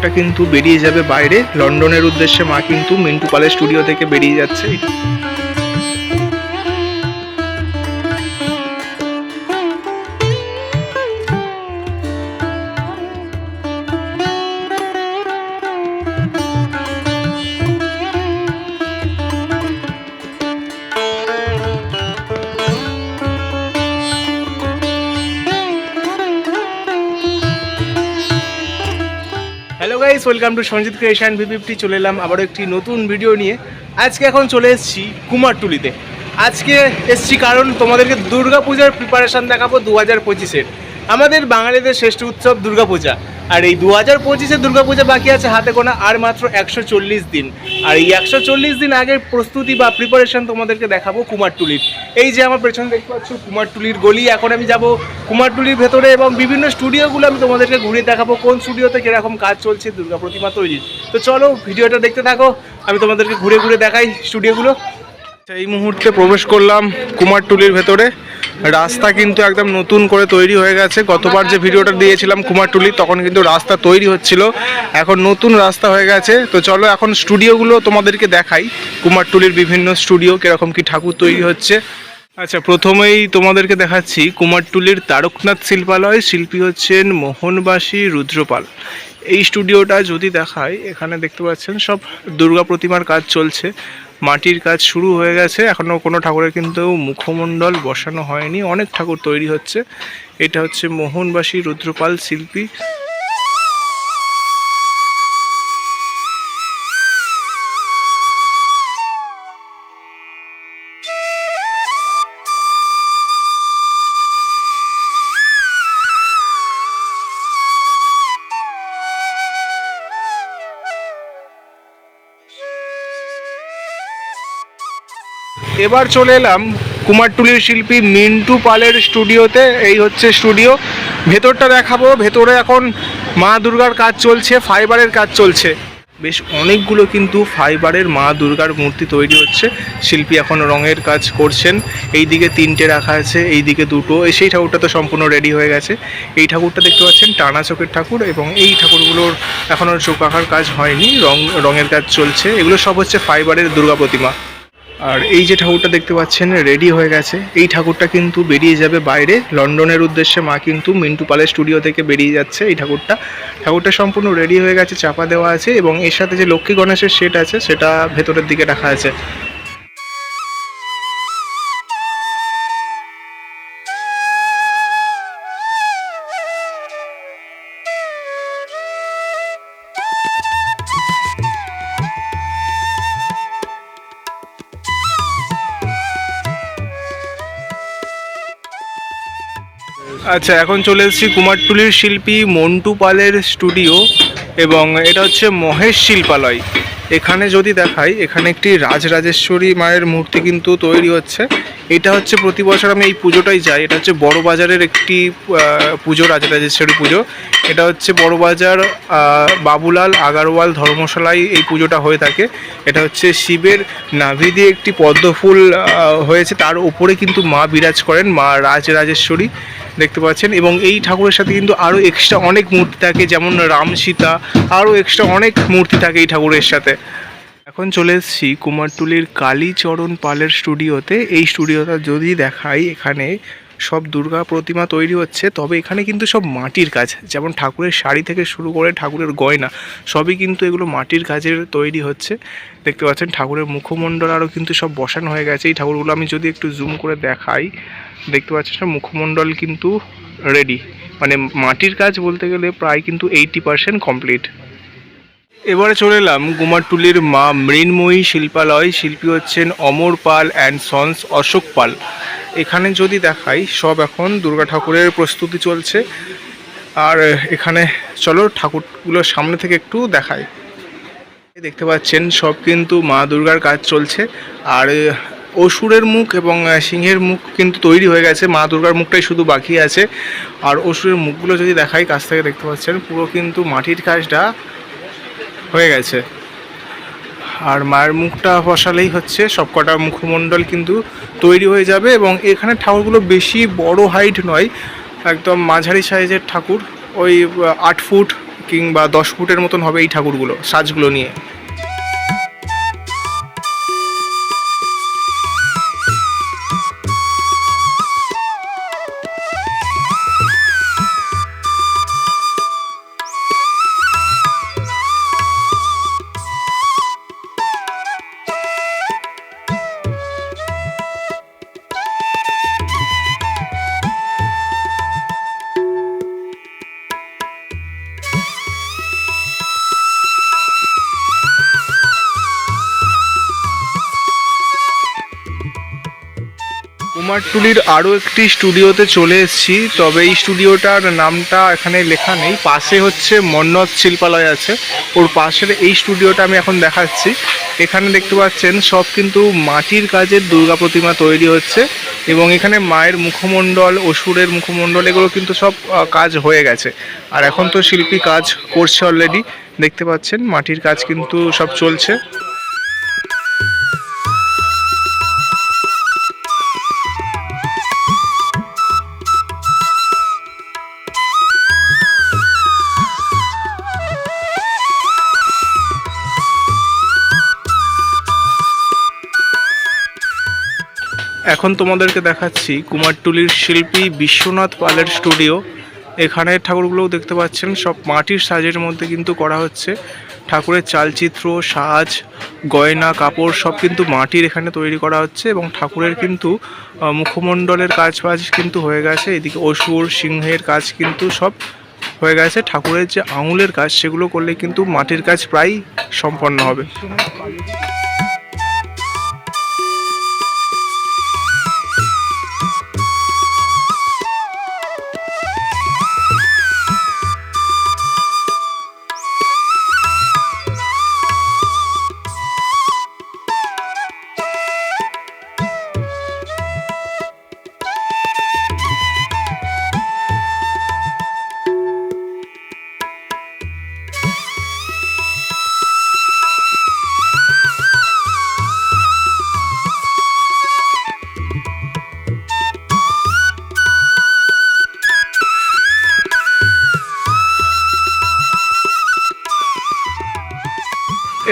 ঠাকুরটা কিন্তু বেরিয়ে যাবে বাইরে। লন্ডনের উদ্দেশ্যে মা কিন্তু মিন্টু পালের স্টুডিও থেকে বেরিয়ে যাচ্ছে। Guys welcome to Sanjit creation VP fifty চলে এলাম আবারও একটি নতুন ভিডিও নিয়ে। আজকে এখন চলে এসেছি কুমারটুলিতে। আজকে এসেছি কারণ তোমাদেরকে দুর্গাপূজার প্রিপারেশন দেখাবো দু হাজার পঁচিশের। আমাদের বাঙালিদের শ্রেষ্ঠ উৎসব দুর্গাপূজা। আর এই দু হাজার পঁচিশে দুর্গাপূজা বাকি আছে হাতে গোনা আর মাত্র একশো চল্লিশ দিন। আর এই একশো চল্লিশ দিন আগের প্রস্তুতি বা প্রিপারেশন তোমাদেরকে দেখাবো কুমারটুলির। এই যে আমার পেছনে দেখতে পাচ্ছ কুমারটুলির গলি এখন আমি যাব কুমারটুলির ভেতরে এবং বিভিন্ন স্টুডিওগুলো আমি তোমাদেরকে ঘুরিয়ে দেখাবো কোন স্টুডিওতে কীরকম কাজ চলছে দুর্গা প্রতিমা তৈরির। তো চলো ভিডিওটা দেখতে থাকো আমি তোমাদেরকে ঘুরে ঘুরে দেখাই স্টুডিওগুলো। আচ্ছা, এই মুহূর্তে প্রবেশ করলাম কুমারটুলির ভেতরে। রাস্তা কিন্তু একদম নতুন করে তৈরি হয়ে গেছে। গতবার যে ভিডিওটা দিয়েছিলাম কুমারটুলি তখন কিন্তু রাস্তা তৈরি হচ্ছিল। এখন নতুন রাস্তা হয়ে গেছে। তো চলো এখন স্টুডিওগুলো তোমাদেরকে দেখাই। কুমারটুলির বিভিন্ন স্টুডিও, কীরকম কি ঠাকুর তৈরি হচ্ছে। আচ্ছা প্রথমেই তোমাদেরকে দেখাচ্ছি কুমারটুলির তারকনাথ শিল্পালয়। শিল্পী হচ্ছেন মোহনবাসী রুদ্রপাল। এই স্টুডিওটা যদি দেখায় এখানে দেখতে পাচ্ছেন সব দুর্গা প্রতিমার কাজ চলছে। মাটির কাজ শুরু হয়ে গেছে। এখনও কোনো ঠাকুরের কিন্তু মুখমণ্ডল বসানো হয়নি। অনেক ঠাকুর তৈরি হচ্ছে। এটা হচ্ছে মোহনবাসী রুদ্রপাল শিল্পী। এবার চলে এলাম কুমারটুলির শিল্পী মিন্টু পালের স্টুডিওতে। এই হচ্ছে স্টুডিও। ভেতরটা দেখাবো। ভেতরে এখন মা দুর্গার কাজ চলছে, ফাইবারের কাজ চলছে। বেশ অনেকগুলো কিন্তু ফাইবারের মা দুর্গার মূর্তি তৈরি হচ্ছে। শিল্পী এখন রঙের কাজ করছেন। এই দিকে তিনটে রাখা আছে এই দিকে দুটো সেই ঠাকুরটা তো সম্পূর্ণ রেডি হয়ে গেছে। এই ঠাকুরটা দেখতে পাচ্ছেন, টানা চোখের ঠাকুর এবং এই ঠাকুরগুলোর এখনও চোখ আঁকার কাজ হয়নি। রং, রঙের কাজ চলছে। এগুলো সব হচ্ছে ফাইবারের দুর্গা প্রতিমা। আর এই যে ঠাকুরটা দেখতে পাচ্ছেন রেডি হয়ে গেছে। এই ঠাকুরটা কিন্তু বেরিয়ে যাবে বাইরে। লন্ডনের উদ্দেশ্যে মা কিন্তু মিন্টু পালের স্টুডিও থেকে বেরিয়ে যাচ্ছে এই ঠাকুরটা। ঠাকুরটা সম্পূর্ণ রেডি হয়ে গেছে, চাপা দেওয়া আছে এবং এর সাথে যে লক্ষ্মী গণেশের সেট আছে, সেটা ভেতরের দিকে রাখা আছে। আচ্ছা এখন চলে এসেছি কুমারটুলির শিল্পী মন্টু পালের স্টুডিও এবং এটা হচ্ছে মহেশ শিল্পালয়। এখানে যদি দেখাই, এখানে একটি রাজরাজেশ্বরী মায়ের মূর্তি কিন্তু তৈরি হচ্ছে। এটা হচ্ছে প্রতি বছর আমি এই পুজোটাই যাই। এটা হচ্ছে বড় বাজারের একটি পুজো, রাজরাজেশ্বরী পুজো। এটা হচ্ছে বড় বাজার বাবুলাল আগারওয়াল ধর্মশালায় এই পুজোটা হয়ে থাকে। এটা হচ্ছে শিবের নাভি দিয়ে একটি পদ্মফুল হয়েছে। তার উপরে কিন্তু মা বিরাজ করেন, মা রাজরাজেশ্বরী। দেখতে পাচ্ছেন এবং এই ঠাকুরের সাথে কিন্তু আরও এক্সট্রা অনেক মূর্তি থাকে, যেমন রাম সীতা আরও এক্সট্রা অনেক মূর্তি থাকে এই ঠাকুরের সাথে। এখন চলে এসেছি কুমারটুলির কালীচরণ পালের স্টুডিওতে এই স্টুডিওটা যদি দেখাই এখানে সব দুর্গা প্রতিমা তৈরি হচ্ছে, তবে এখানে কিন্তু সব মাটির কাজ। যেমন ঠাকুরের শাড়ি থেকে শুরু করে ঠাকুরের গয়না, সবই কিন্তু এগুলো মাটির কাজের তৈরি হচ্ছে। দেখতে পাচ্ছেন ঠাকুরের মুখমণ্ডল আরও কিন্তু সব বসানো হয়ে গেছে। এই ঠাকুরগুলো আমি যদি একটু জুম করে দেখাই, দেখতে পাচ্ছেন সব মুখমণ্ডল কিন্তু রেডি মানে মাটির কাজ বলতে গেলে প্রায় কিন্তু এইটি পার্সেন্ট কমপ্লিট এবারে চলে এলাম কুমারটুলির মা মৃন্ময়ী শিল্পালয়। শিল্পী হচ্ছেন অমর পাল অ্যান্ড সন্স অশোক পাল। এখানে যদি দেখাই, সব এখন দুর্গা ঠাকুরের প্রস্তুতি চলছে। আর এখানে চলো ঠাকুরগুলোর সামনে থেকে একটু দেখাই। দেখতে পাচ্ছেন, সব কিন্তু মা দুর্গার কাজ চলছে। আর অসুরের মুখ এবং সিংহের মুখ কিন্তু তৈরি হয়ে গেছে। মা দুর্গার মুখটাই শুধু বাকি আছে। আর অসুরের মুখগুলো যদি দেখাই, কাছ থেকে দেখতে পাচ্ছেন, পুরো কিন্তু মাটির কাজটা হয়ে গেছে। আর মায়ের মুখটা বসালেই হচ্ছে, সবকটা মুখমণ্ডল কিন্তু তৈরি হয়ে যাবে এবং এখানে ঠাকুরগুলো বেশি বড় হাইট নয়, একদম মাঝারি সাইজের ঠাকুর, ওই আট ফুট কিংবা দশ ফুটের মতন হবে এই ঠাকুরগুলো, সাজগুলো নিয়ে। কুমারটুলির আরও একটি স্টুডিওতে চলে এসেছি। তবে এই স্টুডিওটার নামটা এখানে লেখা নেই। পাশে হচ্ছে মন্নত শিল্পালয় আছে। ওর পাশের এই স্টুডিওটা আমি এখন দেখাচ্ছি। এখানে দেখতে পাচ্ছেন, সব কিন্তু মাটির কাজের দুর্গা প্রতিমা তৈরি হচ্ছে এবং এখানে মায়ের মুখমণ্ডল, অসুরের মুখমণ্ডল, এগুলো কিন্তু সব কাজ হয়ে গেছে। আর এখন তো শিল্পী কাজ করছে অলরেডি দেখতে পাচ্ছেন, মাটির কাজ কিন্তু সব চলছে। এখন তোমাদেরকে দেখাচ্ছি কুমারটুলির শিল্পী বিশ্বনাথ পালের স্টুডিও। এখানে ঠাকুরগুলোও দেখতে পাচ্ছেন, সব মাটির সাজের মধ্যে কিন্তু করা হচ্ছে। ঠাকুরের চালচিত্র, সাজ, গয়না, কাপড় সব কিন্তু মাটির এখানে তৈরি করা হচ্ছে এবং ঠাকুরের কিন্তু মুখমণ্ডলের কাজ বাজ কিন্তু হয়ে গেছে। এদিকে অসুর, সিংহের কাজ কিন্তু সব হয়ে গেছে। ঠাকুরের যে আঙুলের কাজ, সেগুলো করলে কিন্তু মাটির কাজ প্রায় সম্পন্ন হবে।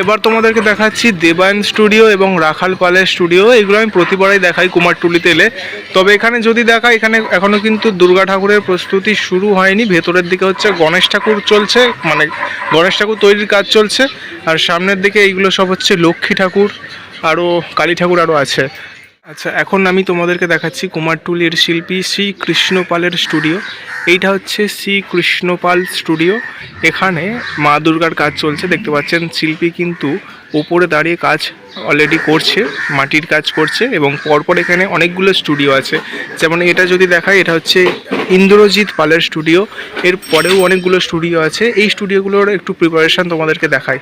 এবার তোমাদেরকে দেখাচ্ছি দেবায়ন স্টুডিও এবং রাখাল পালের স্টুডিও। এগুলো আমি প্রতিবারই দেখাই কুমারটুলিতে এলে। তবে এখানে যদি দেখা এখানে এখনও কিন্তু দুর্গা ঠাকুরের প্রস্তুতি শুরু হয়নি। ভেতরের দিকে হচ্ছে গণেশ ঠাকুর চলছে মানে গণেশ ঠাকুর তৈরির কাজ চলছে। আর সামনের দিকে এইগুলো সব হচ্ছে লক্ষ্মী ঠাকুর, আরও কালী ঠাকুর আরও আছে। আচ্ছা এখন আমি তোমাদেরকে দেখাচ্ছি কুমারটুলির শিল্পী শ্রী কৃষ্ণপালের স্টুডিও। এইটা হচ্ছে শ্রী কৃষ্ণপাল স্টুডিও। এখানে মা দুর্গার কাজ চলছে, দেখতে পাচ্ছেন শিল্পী কিন্তু ওপরে দাঁড়িয়ে কাজ অলরেডি করছে, মাটির কাজ করছে এবং পরপর এখানে অনেকগুলো স্টুডিও আছে। যেমন এটা যদি দেখাই, এটা হচ্ছে ইন্দ্রজিৎ পালের স্টুডিও। এর পরেও অনেকগুলো স্টুডিও আছে। এই স্টুডিওগুলোর একটু প্রিপারেশন তোমাদেরকে দেখাই।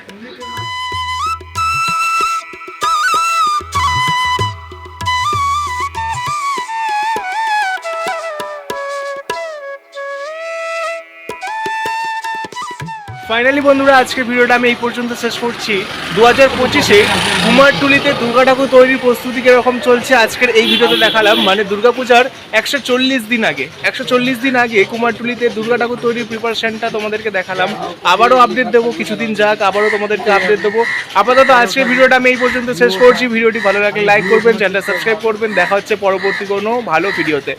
ফাইনালি বন্ধুরা, আজকের ভিডিওটা আমি এই পর্যন্ত শেষ করছি। দু হাজার পঁচিশে কুমারটুলিতে দুর্গা ঠাকুর তৈরির প্রস্তুতি কীরকম চলছে আজকের এই ভিডিওতে দেখালাম। মানে দুর্গাপূজার একশো চল্লিশ দিন আগে, একশো চল্লিশ দিন আগে কুমারটুলিতে দুর্গা ঠাকুর তৈরির প্রিপারেশনটা তোমাদেরকে দেখালাম। আবারও আপডেট দেবো, কিছুদিন যাক, আবারও তোমাদেরকে আপডেট দেবো। আপাতত আজকের ভিডিওটা আমি এই পর্যন্ত শেষ করছি। ভিডিওটি ভালো লাগলে লাইক করবেন চ্যানেলটা সাবস্ক্রাইব করবেন। দেখা হচ্ছে পরবর্তী কোনো ভালো ভিডিওতে